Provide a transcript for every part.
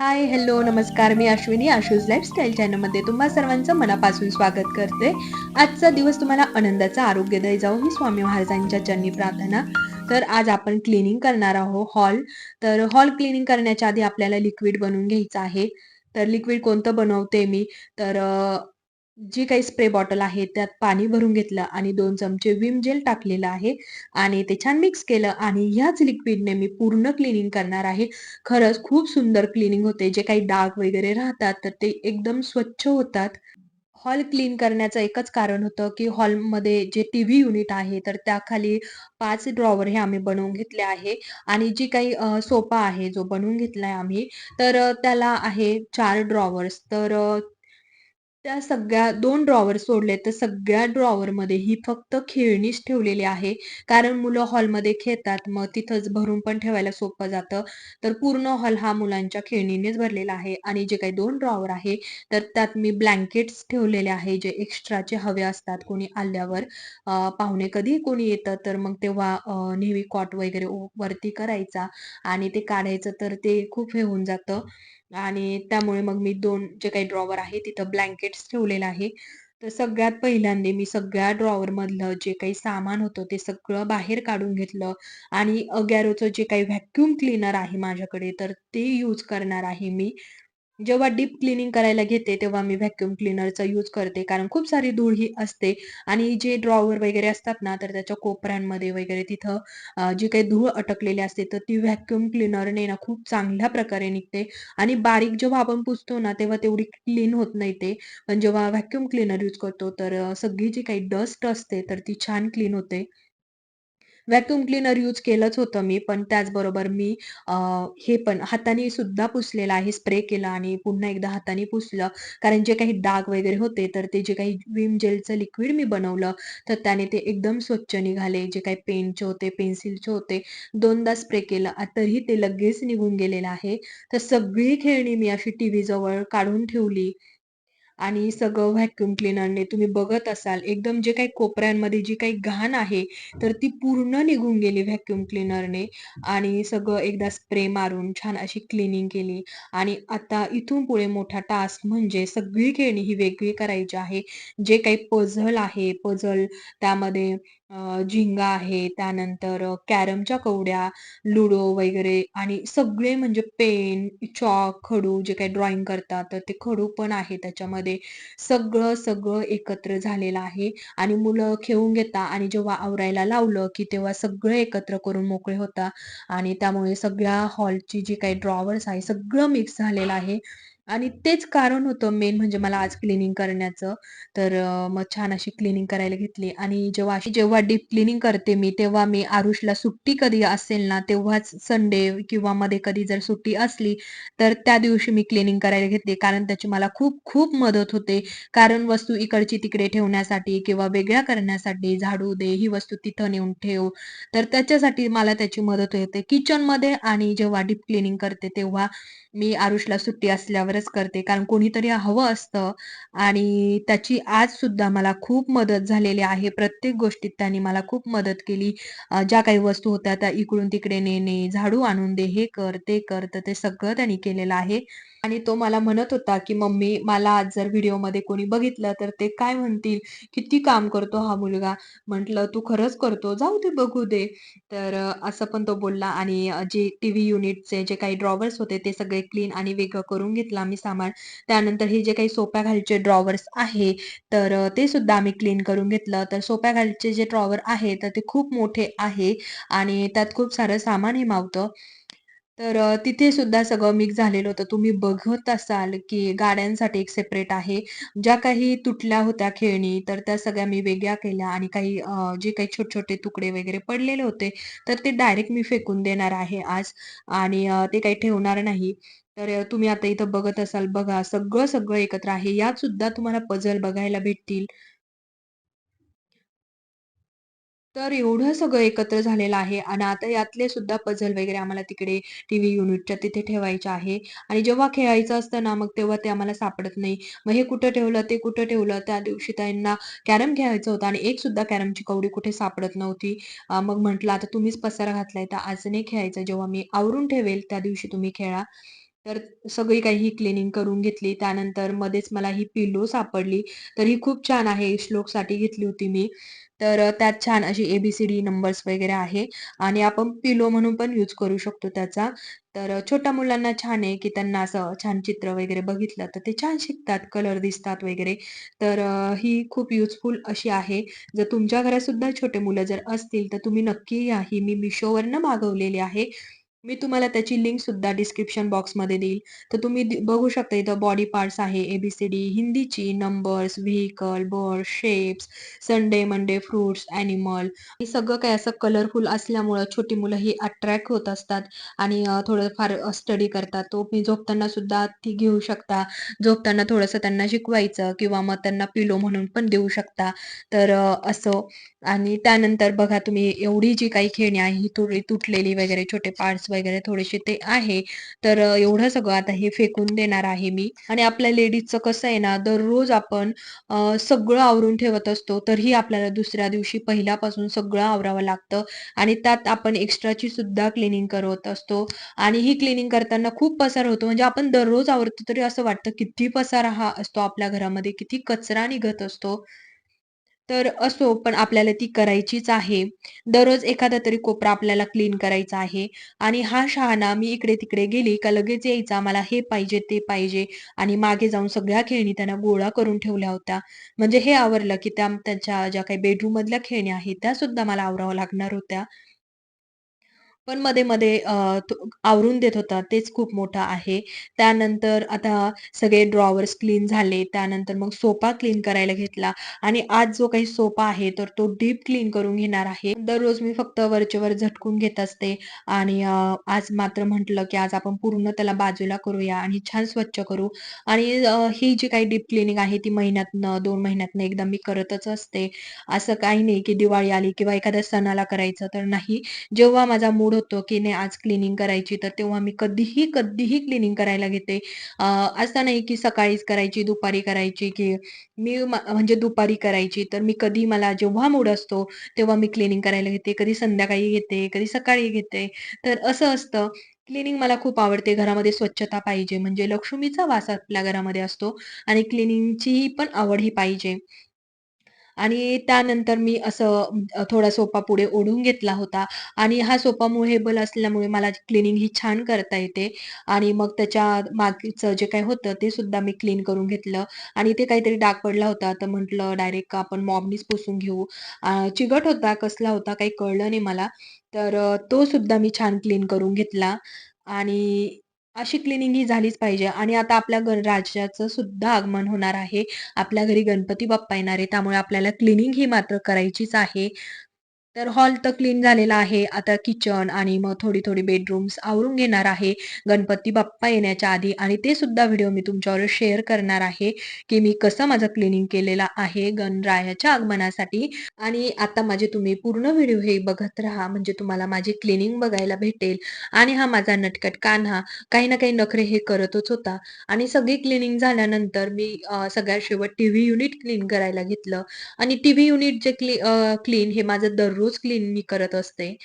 Hi hello नमस्कार. मी Ashwini आशूज lifestyle चॅनलमध्ये तुम्हा सर्वांचं मनापासून स्वागत करते. आजचा दिवस तुम्हाला आनंदाचा आरोग्यदायी जाऊ ही स्वामी महाराजांच्या चरणी प्रार्थना. तर आज आपण क्लिनिंग करणार आहोत हॉल तर हॉल क्लिनिंग करण्याच्या आधी आपल्याला लिक्विड बनवून घ्यायचं आहे. तर लिक्विड कोणतं बनवते मी? तर जी काही स्प्रे बॉटल आहे त्यात पाणी भरून घेतलं आणि दोन चमचे विम जेल टाकलेलं आहे आणि ते छान मिक्स केलं आणि ह्याच लिक्विडने मी पूर्ण क्लिनिंग करणार आहे. खरंच खूप सुंदर क्लिनिंग होते. जे काही डाग वगैरे राहतात तर ते एकदम स्वच्छ होतात. हॉल क्लीन करण्याचं एकच कारण होतं की हॉलमध्ये जे टीव्ही युनिट आहे तर त्याखाली पाच ड्रॉवर हे आम्ही बनवून घेतले आहे. आणि जी काही सोफा आहे जो बनवून घेतलाय आम्ही तर त्याला आहे चार ड्रॉवर्स तर त्या सगळ्या दोन ड्रॉवर सोडले तर सगळ्या ड्रॉवरमध्ये ही फक्त खेळणीच ठेवलेली आहे. कारण मुलं हॉलमध्ये खेळतात, मग तिथंच भरून पण ठेवायला सोपं जातं. तर पूर्ण हॉल हा मुलांच्या खेळणीनेच भरलेला आहे आणि जे काही दोन ड्रॉवर आहे, तर त्यात मी ब्लँकेट्स ठेवलेले आहे, जे एक्स्ट्राचे हवे असतात कोणी आल्यावर. पाहुणे कधी कोणी येतं, तर मग तेव्हा नेहमी कॉट वगैरे वरती करायचा आणि ते काढायचं तर ते खूप हे होऊन जातं. आणि त्यामुळे मग मी दोन जे काही ड्रॉवर आहे तिथं ब्लँकेट्स ठेवलेलं आहे. तर सगळ्यात पहिल्यांदा मी सगळ्या ड्रॉवर मधलं जे काही सामान होतं ते सगळं बाहेर काढून घेतलं आणि अगॅरोचं जे काही व्हॅक्यूम क्लीनर आहे माझ्याकडे तर ते यूज करणार आहे मी. जेव्हा डीप क्लिनिंग करायला घेते, तेव्हा मी व्हॅक्युम क्लिनरचा यूज करते. कारण खूप सारी धूळ ही असते आणि जे ड्रॉवर वगैरे असतात ना, तर त्याच्या कोपऱ्यांमध्ये वगैरे तिथं जी काही धूळ अटकलेली असते, तर ती व्हॅक्युम क्लिनरने ना खूप चांगल्या प्रकारे निघते आणि बारीक जेव्हा आपण पुसतो ना, तेव्हा तेवढी क्लीन होत नाही ते. पण जेव्हा व्हॅक्युम क्लीनर यूज करतो, तर सगळी जी काही डस्ट असते, तर ती छान क्लीन होते. व्हॅक्युम क्लीनर यूज केलंच होतं मी, पण त्याचबरोबर मी हे पण हाताने सुद्धा पुसलेलं आहे. स्प्रे केला आणि पुन्हा एकदा हाताने पुसलं. कारण जे काही डाग वगैरे होते, तर ते जे काही विम जेलचं लिक्विड मी बनवलं, तर त्याने ते एकदम स्वच्छ निघाले. जे काही पेनचे होते, पेन्सिलचे होते, दोनदा स्प्रे केलं, तरीही ते लगेच निघून गेलेलं आहे. तर सगळी खेळणी मी अशी टीव्ही जवळ काढून ठेवली. आणि सगळं व्हॅक्युम क्लिनरने तुम्ही बघत असाल एकदम जे काही कोपऱ्यांमध्ये जी काही घाण आहे, तर ती पूर्ण निघून गेली व्हॅक्युम क्लीनरने आणि सगळं एकदा स्प्रे मारून छान अशी क्लिनिंग केली आणि आता इथून पुढे मोठा टास्क म्हणजे सगळी खेळणी ही वेगळी करायची आहे. जे काही पझल आहे, पझल त्यामध्ये झिंगा आहे, त्यानंतर कॅरमच्या कवड्या, लुडो वगैरे आणि सगळे म्हणजे पेन, चॉक, खडू जे काही ड्रॉइंग करतात, तर ते खडू पण आहे त्याच्यामध्ये. सगळं, सगळं एकत्र झालेलं आहे आणि मुलं खेळून घेतात आणि जेव्हा आवरायला लावलं, की तेव्हा सगळं एकत्र करून मोकळे होता आणि त्यामुळे सगळ्या हॉलची जी काही ड्रॉवर्स आहे, सगळं मिक्स झालेलं आहे. आणि तेच कारण होतं मेन म्हणजे मला आज क्लिनिंग करण्याचं. तर मग छान अशी क्लिनिंग करायला घेतली आणि जेव्हा अशी जेव्हा डीप क्लिनिंग करते मी, तेव्हा मी आरुषला सुट्टी कधी असेल ना, तेव्हाच संडे किंवा मध्ये कधी जर सुट्टी असली, तर त्या दिवशी मी क्लिनिंग करायला घेतली. कारण त्याची मला खूप खूप मदत होते. कारण वस्तू इकडची तिकडे ठेवण्यासाठी किंवा वेगळ्या करण्यासाठी, झाडू दे, ही वस्तू तिथं नेऊन ठेव. तर त्याच्यासाठी मला त्याची मदत होते. किचनमध्ये आणि जेव्हा डीप क्लिनिंग करते, तेव्हा मी आरुषला सुट्टी असल्यावर खरंच करते. कारण कोणीतरी हवं असतं आणि त्याची आज सुद्धा मला खूप मदत झालेली आहे. प्रत्येक गोष्टीत त्यांनी मला खूप मदत केली. ज्या काही वस्तू होत्या त्या इकडून-तिकडे नेणे, झाडू आणून दे, हे कर, ते कर. तर ते सगळं त्यांनी केलेलं आहे. आणि तो मला म्हणत होता, की "मम्मी मला आज जर व्हिडिओमध्ये कोणी बघितलं तर ते काय म्हणतील? किती काम करतो हा मुलगा?" म्हटलं, "तू खरंच करतो? जाऊ दे, बघू दे." तर असं पण तो बोलला आणि जे टीव्ही युनिटचे जे काही ड्रॉवर्स होते ते सगळे क्लीन आणि वेगळं करून घेतलं आम्ही सामान. त्यानंतर हे जे काही सोप्या घालचे ड्रॉवर्स आहे, तर ते सुद्धा आम्ही क्लीन करून घेतलं. तर सोप्या घालचे जे ड्रॉवर आहे, तर ते खूप मोठे आहे आणि त्यात खूप सारं सामानही मावतं. तर तिथे सुद्धा सगळं मिक्स झालेलं होतं. तुम्ही बघत असाल, की गाड्यांसाठी एक सेपरेट आहे. ज्या काही तुटल्या होत्या खेळणी, तर त्या सगळ्या मी वेगळ्या केल्या आणि काही जे काही छोटे-छोटे तुकडे वगैरे पडलेले होते, तर ते डायरेक्ट मी फेकून देणार आहे आज आणि ते काही ठेवणार नाही. तर तुम्ही आता इथं बघत असाल बघा, सगळं-सगळं एकत्र आहे. यात सुद्धा तुम्हाला पझल बघायला भेटतील. तर एवढं सगळं एकत्र झालेलं आहे आणि आता यातले सुद्धा पझल वगैरे आम्हाला तिकडे टी व्ही युनिटच्या तिथे ठेवायचे आहे आणि जेव्हा खेळायचं असतं ना, मग तेव्हा ते आम्हाला सापडत नाही. मग हे कुठं ठेवलं, ते कुठं ठेवलं. त्या दिवशी त्यांना कॅरम खेळायचं होतं आणि एक सुद्धा कॅरमची कवडी कुठे सापडत नव्हती. मग म्हटलं, "आता तुम्हीच पसारा घातलाय, तर आज नाही खेळायचं. जेव्हा मी आवरून ठेवेल, त्या दिवशी तुम्ही खेळा." तर सगळी काही ही क्लिनिंग करून घेतली. त्यानंतर मध्येच मला ही पिलो सापडली. तर ही खूप छान आहे. श्लोकसाठी घेतली होती मी. तर त्यात छान अशी ए-बी-सी-डी नंबर्स वगैरे आहे आणि आपण पिलो म्हणून पण यूज करू शकतो त्याचा. तर छोट्या मुलांना छान आहे, की त्यांना असं छान चित्र वगैरे बघितलं तर ते छान शिकतात, कलर दिसतात वगैरे. तर ही खूप युजफुल अशी आहे. जर तुमच्या घरात सुद्धा छोटे मुलं जर असतील, तर तुम्ही नक्की या. ही मी मिशोवरनं मागवलेली आहे. मी तुम्हाला त्याची लिंक सुद्धा डिस्क्रिप्शन बॉक्समध्ये देईल. तर तुम्ही बघू शकता इथं बॉडी पार्ट्स आहे, एबीसीडी हिंदीची, numbers, vehicle, bird, shapes, Sunday, Monday, fruits, animal हे सगळं काही असं कलरफुल असल्यामुळं छोटी मुलं ही अट्रॅक्ट होत असतात आणि थोडं थोडंफार स्टडी करतात. तो तुम्ही झोपताना सुद्धा ती घेऊ शकता. झोपताना थोडंसं त्यांना शिकवायचं किंवा मग त्यांना पिलो म्हणून पण देऊ शकता. तर असं आणि त्यानंतर बघा तुम्ही एवढी जी काही खेळणी आहे, ही थोडी तुटलेली वगैरे छोटे पार्ट्स वगैरे थोडेसे ते आहे. तर एवढं सगळं आता हे फेकून देणार आहे मी आणि आपल्या लेडीजचं कसं आहे ना, दररोज आपण सगळं आवरून ठेवत असतो. तरीही आपल्याला दुसऱ्या दिवशी पहिल्यापासून सगळं आवरावं लागतं आणि त्यात आपण एक्स्ट्राची सुद्धा क्लिनिंग करत असतो आणि ही क्लिनिंग करताना खूप पसार होतो. म्हणजे आपण दररोज आवरतो तरी असं वाटतं किती पसार हा असतो आपल्या घरामध्ये, किती कचरा निघत असतो. तर असो, पण आपल्याला ती करायचीच आहे. दररोज एखादा तरी कोपरा आपल्याला क्लीन करायचा आहे आणि हा शहाणा मी इकडे-तिकडे गेली का लगेच यायचा, मला हे पाहिजे, ते पाहिजे आणि मागे जाऊन सगळ्या खेळणी त्यांना गोळा करून ठेवल्या होत्या. म्हणजे हे आवरलं की त्या त्यांच्या ज्या काही बेडरूम मधल्या खेळण्या आहेत, त्या सुद्धा मला आवराव्या लागणार होत्या. पण मध्ये-मध्ये आवरून देत होता, तेच खूप मोठं आहे. त्यानंतर आता सगळे ड्रॉवर्स क्लीन झाले. त्यानंतर मग सोफा क्लीन करायला घेतला आणि आज जो काही सोफा आहे, तर तो डीप क्लीन करून घेणार आहे. दररोज मी फक्त वरचे वर झटकून घेत असते आणि आज मात्र म्हटलं, की आज आपण पूर्ण त्याला बाजूला करूया आणि छान स्वच्छ करू आणि ही जी काही डीप क्लिनिंग आहे, ती महिन्यातनं, दोन महिन्यातनं एकदा मी करतच असते. असं काही नाही, की दिवाळी आली किंवा एखाद्या सणाला करायचं, तर नाही. जेव्हा माझा मूड होतो, की नाही आज क्लीनिंग करायची, तर तेव्हा मी कधीही, कधीही क्लीनिंग करायला घेते. असं नाही की सकाळीच करायची, दुपारी करायची, की मी म्हणजे दुपारी करायची. तर मी कधी मला जेव्हा मूड असतो, तेव्हा मी क्लीनिंग करायला घेते. कधी संध्याकाळी घेते, कधी सकाळी घेते. तर असं असतं. क्लिनिंग मला खूप आवडते. घरामध्ये स्वच्छता पाहिजे, म्हणजे लक्ष्मीचा वास आपल्या घरामध्ये असतो आणि क्लीनिंगची पण आवड ही पाहिजे. आणि त्यानंतर मी असं थोडा सोपा पुढे ओढून घेतला होता. आणि हा सोपा मूव्हेबल असल्यामुळे मला क्लीनिंग ही छान करता येते. आणि मग त्याच्या मागचं जे काही होतं ते सुद्धा मी क्लीन करून घेतलं. आणि ते काहीतरी डाग पडला होता. तर म्हटलं डायरेक्ट आपण मॉबनीच पुसून घेऊ. चिगट चिकट होता, कसला होता काही कळलं नाही मला. तर तो सुद्धा मी छान क्लीन करून घेतला. आणि अशी क्लिनिंग ही झालीच पाहिजे आणि आता आपल्या गणराज्याचं सुद्धा आगमन होणार आहे. आपल्या घरी गणपती बाप्पा येणार आहे, त्यामुळे आपल्याला क्लिनिंग ही मात्र करायचीच आहे. तर हॉल तर क्लीन झालेला आहे. आता किचन आणि मग थोडी-थोडी बेडरूम्स आवरून घेणार आहे, गणपती बाप्पा येण्याच्या आधी आणि ते सुद्धा व्हिडिओ मी तुमच्यावर शेअर करणार आहे, की मी कसं माझं क्लिनिंग केलेलं आहे गणरायाच्या आगमनासाठी. आणि आता माझे तुम्ही पूर्ण व्हिडिओ हे बघत राहा, म्हणजे तुम्हाला माझी क्लीनिंग बघायला भेटेल. आणि हा माझा नटकट कान्हा काही ना काही नखरे हे करतच होता. आणि सगळी क्लिनिंग झाल्यानंतर मी सगळ्या सगळ्यात शेवट टीव्ही युनिट क्लीन करायला घेतलं. आणि टीव्ही युनिट जे क्ली क्लीन हे माझं दररोज क्लीन मी करत असते.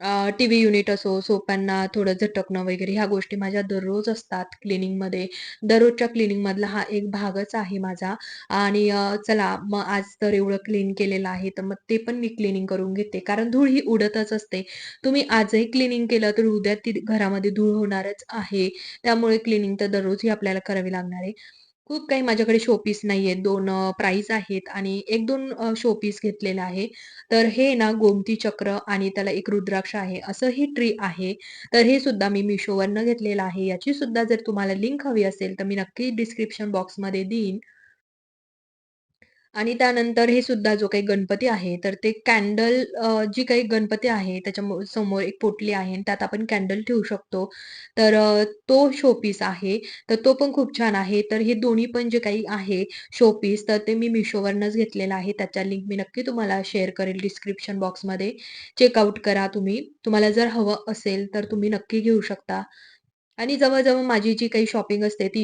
टी टीव्ही युनिट असो, सोप्यांना थोडं झटकणं वगैरे ह्या गोष्टी माझ्या दररोज असतात क्लिनिंगमध्ये दररोजच्या क्लिनिंगमधला हा एक भागच आहे माझा आणि चला मग आज तर एवढं क्लीन केलेलं आहे, तर मग ते पण मी क्लीनिंग करून घेते. कारण धूळ ही उडतच असते. तुम्ही आजही क्लिनिंग केलं, तर उद्या ती घरामध्ये धूळ होणारच आहे. त्यामुळे क्लिनिंग तर दररोजही आपल्याला करावी लागणार आहे. खूप काही माझ्याकडे शोपीस नाही आहेत दोन प्राईज आहेत आणि एक दोन शोपीस घेतलेला आहे. तर हे ना गोमती चक्र आणि त्याला एक रुद्राक्ष आहे, असं ही ट्री आहे. तर हे सुद्धा मी मिशोवरनं घेतलेलं आहे. याची सुद्धा जर तुम्हाला लिंक हवी असेल, तर मी नक्की डिस्क्रिप्शन बॉक्समध्ये देईन. आणि त्यानंतर हे सुद्धा जो काही गणपती आहे, तर ते कॅन्डल जी काही गणपती आहे त्याच्यासमोर एक पोटली आहे आणि त्यात आपण कॅन्डल ठेवू शकतो. तर तो शोपीस आहे. तर तो पण खूप छान आहे. तर हे दोन्ही पण जे काही आहे शोपीस, तर ते मी मिशोवरनच घेतलेलं आहे. त्याच्या लिंक मी नक्की तुम्हाला शेअर करेल डिस्क्रिप्शन बॉक्समध्ये. चेकआउट करा तुम्ही. तुम्हाला जर हवं असेल, तर तुम्ही नक्की घेऊ शकता. आणि जवळजवळ माझी जी काही शॉपिंग असते ती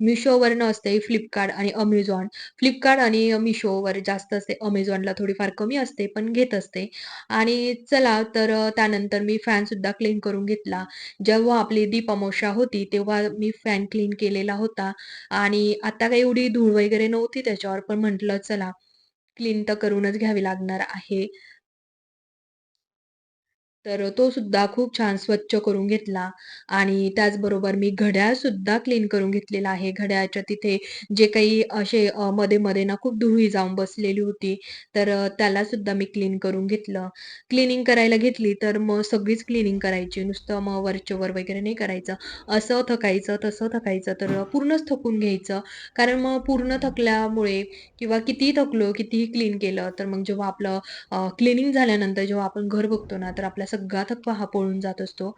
मिशोवरनं असते, फ्लिपकार्ट आणि अमेझॉन फ्लिपकार्ट आणि मिशोवर जास्त असते. अमेझॉनला थोडीफार कमी असते, पण घेत असते. आणि चला तर त्यानंतर मी फॅनसुद्धा क्लीन करून घेतला. जेव्हा आपली दीप अमावस्या होती, तेव्हा मी फॅन क्लीन केलेला होता आणि आता काही एवढी धूळ वगैरे नव्हती त्याच्यावर, पण म्हटलं चला क्लीन तर करूनच घ्यावी लागणार आहे. तर तो सुद्धा खूप छान स्वच्छ करून घेतला आणि त्याचबरोबर मी घड्याळसुद्धा क्लीन करून घेतलेला आहे. घड्याळच्या तिथे जे काही असे मध्ये-मध्ये ना खूप धुळी जाऊन बसलेली होती, तर त्याला सुद्धा मी क्लीन करून घेतलं. क्लीनिंग करायला घेतली, तर मग सगळीच क्लीनिंग करायची. नुसतं मग वरच्यावर वगैरे नाही करायचं. असं थकायचं, तसं थकायचं, तर पूर्णच थकून घ्यायचं. कारण मग पूर्ण थकल्यामुळे किंवा कितीही थकलो, कितीही क्लीन केलं, तर मग जेव्हा आपलं क्लीनिंग झाल्यानंतर जेव्हा आपण घर बघतो ना, तर आपल्या सगळा थकवा हा पळून जात असतो.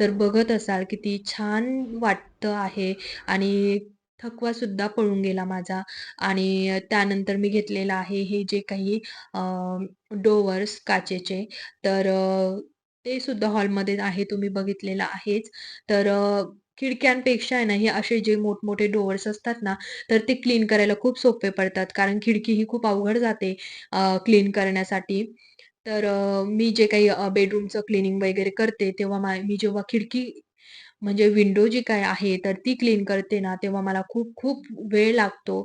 तर बघत असाल किती छान वाटतं आहे आणि थकवासुद्धा पळून गेला माझा आणि त्यानंतर मी घेतलेलं आहे हे जे काही डोवर्स डोअर्स काचेचे, तर ते सुद्धा हॉलमध्ये आहे तुम्ही बघितलेलं आहेच. तर खिडक्यांपेक्षा आहे ना, हे असे जे मोठमोठे डोअर्स असतात ना, तर ते क्लीन करायला खूप सोपे पडतात. कारण खिडकी ही खूप अवघड जाते क्लीन करण्यासाठी. तर अ, मी जे काही अ, बेडरूमचं क्लीनिंग वगैरे करते, तेव्हा मा मी जेव्हा खिडकी म्हणजे विंडो जी काय आहे, तर ती क्लीन करते ना, तेव्हा मला खूप खूप वेळ लागतो.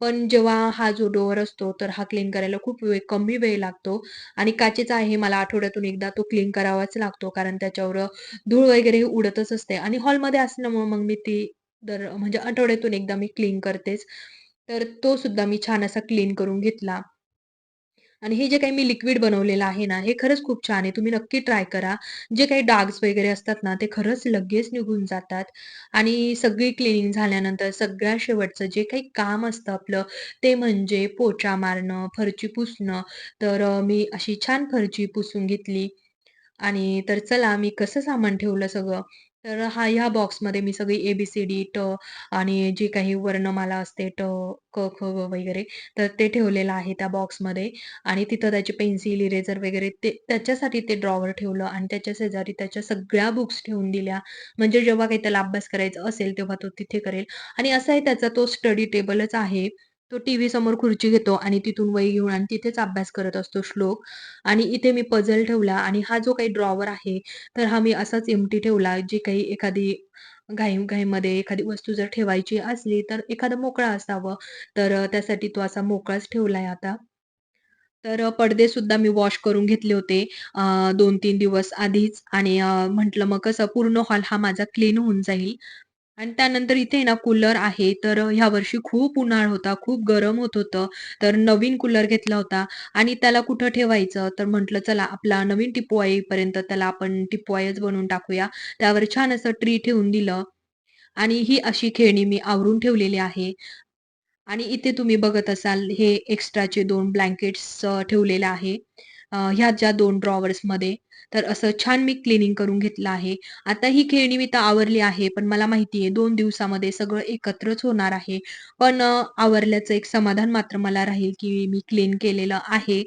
पण जेव्हा हा जो डोअर असतो, तर हा क्लीन करायला खूप वेळ कमी वेळ लागतो आणि काचेचा आहे, मला आठवड्यातून एकदा तो क्लीन करावाच लागतो. कारण त्याच्यावर अ, धूळ वगैरे उडतच असते आणि हॉलमध्ये असल्यामुळे मग मी ती दर म्हणजे आठवड्यातून एकदा मी क्लीन करतेच. तर तो सुद्धा मी छान असा क्लीन करून घेतला. आणि हे जे काही मी लिक्विड बनवलेलं आहे ना, हे खरंच खूप छान आहे. तुम्ही नक्की ट्राय करा. जे काही डाग्स वगैरे असतात ना, ते खरंच लगेच निघून जातात आणि सगळी क्लीनिंग झाल्यानंतर सगळ्या शेवटचं जे काही काम असतं आपलं, ते म्हणजे पोचा मारणं, फरची पुसणं. तर मी अशी छान फरची पुसून घेतली आणि तर चला मी कसं सामान ठेवलं सगळं, तर हा ह्या बॉक्समध्ये मी सगळी ए-बी-सी-डी, ट आणि जी काही वर्णमाला असते ट, क, ख, ग वगैरे, तर ते ठेवलेलं आहे त्या बॉक्समध्ये आणि तिथं त्याचे पेन्सिल, इरेजर वगैरे ते त्याच्यासाठी ते ड्रॉवर ठेवलं आणि त्याच्या शेजारी त्याच्या सगळ्या बुक्स ठेवून दिल्या. म्हणजे जेव्हा काही त्याला अभ्यास करायचा असेल, तेव्हा तो तिथे करेल आणि असा आहे त्याचा तो स्टडी टेबलच आहे. तो टीव्ही समोर खुर्ची घेतो आणि तिथून वही घेऊन आणि तिथेच अभ्यास करत असतो श्लोक आणि इथे मी पझल ठेवला आणि हा जो काही ड्रॉवर आहे, तर हा मी असाच एमटी ठेवला. जी काही एखादी घाई-घाईमध्ये एखादी वस्तू जर ठेवायची असली, तर एखादं मोकळा असावं. तर त्यासाठी तो असा मोकळाच ठेवलाय आता. तर पडदे सुद्धा मी वॉश करून घेतले होते दोन तीन दिवस आधीच आणि म्हंटल म्हटलं मग कसं पूर्ण हॉल हा माझा क्लीन होऊन जाईल. आणि त्यानंतर इथे आहे ना कूलर आहे. तर ह्या वर्षी खूप उन्हाळा होता, खूप गरम होत होतं. तर नवीन कूलर घेतला होता आणि त्याला कुठं ठेवायचं? तर म्हटलं चला आपला नवीन टिपवाय येईपर्यंत त्याला आपण टिपवायच बनवून टाकूया. त्यावर छान असं ट्री ठेवून दिलं आणि ही अशी खेळणी मी आवरून ठेवलेली आहे. आणि इथे तुम्ही बघत असाल हे एक्स्ट्राचे दोन ब्लँकेट्स ठेवलेले आहे. ह्या ज्या दोन ड्रॉवर्समध्ये. तर असं छान मी क्लीनिंग करून घेतलं आहे. आता ही खेळणी मी तर आवरली आहे, पण मला माहिती आहे दोन दिवसामध्ये सगळं एकत्रच होणार आहे. पण आवरल्याचं एक समाधान मात्र मला राहील, की मी क्लीन केलेलं आहे.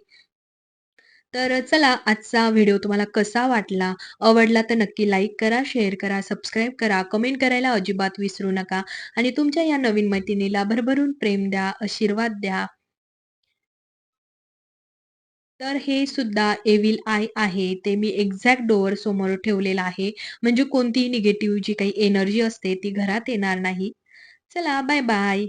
तर चला आजचा व्हिडिओ तुम्हाला कसा वाटला? आवडला तर नक्की लाईक करा, शेअर करा, सबस्क्राईब करा, कमेंट करायला अजिबात विसरू नका आणि तुमच्या या नवीन मैत्रिणीला भरभरून प्रेम द्या, आशीर्वाद द्या. तर हे सुद्धा एविल आय आहे. ते मी एक्झॅक्ट डोअर समोर ठेवलेलं आहे. म्हणजे कोणतीही निगेटिव्ह जी काही एनर्जी असते ती घरात येणार नाही. चला बाय बाय.